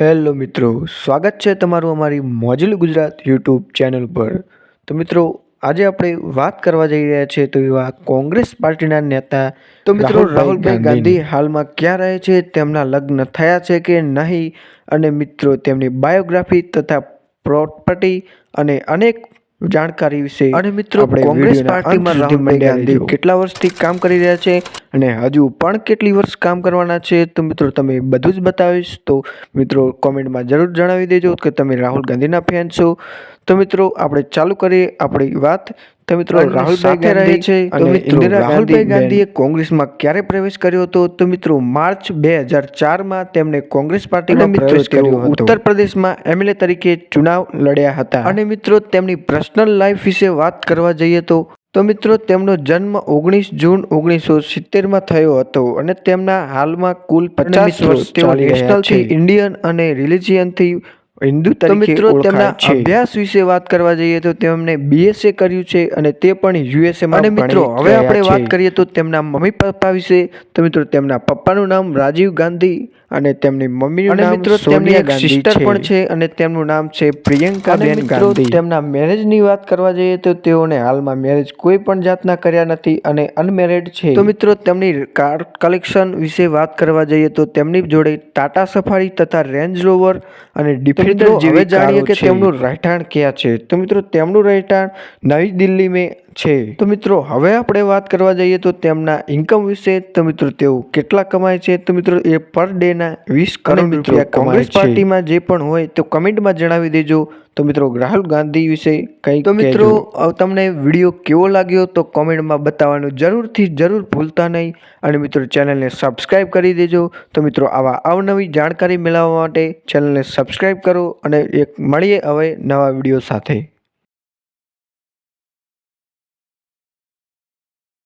Hello મિત્રો સ્વાગત છે તમારું અમારી મોજલ ગુજરાત યુટ્યુબ ચેનલ પર. તો મિત્રો આજે આપણે વાત કરવા જઈ રહ્યા છીએ તો એવા કોંગ્રેસ પાર્ટીના નેતા તો મિત્રો રાહુલભાઈ ગાંધી હાલમાં ક્યાં રહે છે તેમના લગ્ન થયા છે કે નહીં? અને મિત્રો તેમની બાયોગ્રાફી તથા પ્રોપર્ટી અને અનેક જાણકારી વિશે અને મિત્રો કોંગ્રેસ પાર્ટીમાં રાહુલ ગાંધી કેટલા વર્ષથી કામ કરી રહ્યા છે અને હજુ પણ કેટલી વર્ષ કામ કરવાના છે તો મિત્રો તમે બધું જ બતાવીશ. તો મિત્રો કોમેન્ટમાં જરૂર જણાવી દેજો કે તમે રાહુલ ગાંધીના ફેન છો. તો મિત્રો આપણે ચાલુ કરીએ આપણી વાત. તો મિત્રો રાહુલભાઈ રહે છે તો મિત્રો રાહુલભાઈ ગાંધીએ કોંગ્રેસમાં ક્યારે પ્રવેશ કર્યો હતો? તો મિત્રો માર્ચ બે હજાર ચારમાં તેમણે કોંગ્રેસ પાર્ટીમાં પ્રવેશ કર્યો ઉત્તર પ્રદેશમાં એમએલએ તરીકે ચુનાવ લડ્યા હતા. અને મિત્રો તેમની પર્સનલ લાઈફ વિશે વાત કરવા જઈએ તો તો મિત્રો તેમનો જન્મ ઓગણીસ જૂન ઓગણીસો સિત્તેરમાં થયો હતો અને તેમના હાલમાં કુલ પચાસ વર્ષ તેઓ નેશનલથી ઇન્ડિયન અને રિલિજિયનથી હિન્દુ તરીકે મિત્રો તેમના અભ્યાસ વિશે વાત કરવા જઈએ તો તેમણે બીએસએ કર્યું છે અને તે પણ યુએસએ માં અને મિત્રો હવે આપણે વાત કરીએ તો તેમના મમ્મી પપ્પા વિશે. તો મિત્રો તેમના પપ્પાનું નામ રાજીવ ગાંધી અને તેમની મમ્મીનું નામ મિત્રો તેમની એક સિસ્ટર પણ છે અને તેમનું નામ છે પ્રિયંકા બેન ગાંધી. તેમના મેરેજની વાત કરવા જઈએ તો તેઓને હાલમાં મેરેજ કોઈ પણ જાતના કર્યા નથી અને અનમેરેડ છે. તો મિત્રો તેમની કાર કલેક્શન વિશે વાત કરવા જઈએ તો તેમની જોડે ટાટા સફારી તથા રેન્જ રોવર અને ડિફેન્ડર હવે જાણીએ કે તેમનું રહેઠાણ ક્યાં છે? તો મિત્રો તેમનું રહેઠાણ નવી દિલ્હી મેં છે. તો મિત્રો હવે આપણે વાત કરવા જઈએ તો તેમના ઇન્કમ વિશે. તો મિત્રો તેઓ કેટલા કમાય છે? તો મિત્રો એ પર ડેના વીસ કરોડ રૂપિયા કોંગ્રેસ પાર્ટીમાં જે પણ હોય તો કમેન્ટમાં જણાવી દેજો. તો મિત્રો રાહુલ ગાંધી વિશે કંઈ તો મિત્રો તમને વીડિયો કેવો લાગ્યો તો કોમેન્ટમાં બતાવવાનું જરૂરથી જરૂર ભૂલતા નહીં. અને મિત્રો ચેનલને સબસ્ક્રાઈબ કરી દેજો. તો મિત્રો આવા અવનવી જાણકારી મેળવવા માટે ચેનલને સબસ્ક્રાઈબ કરો અને એક મળીએ હવે નવા વીડિયો સાથે.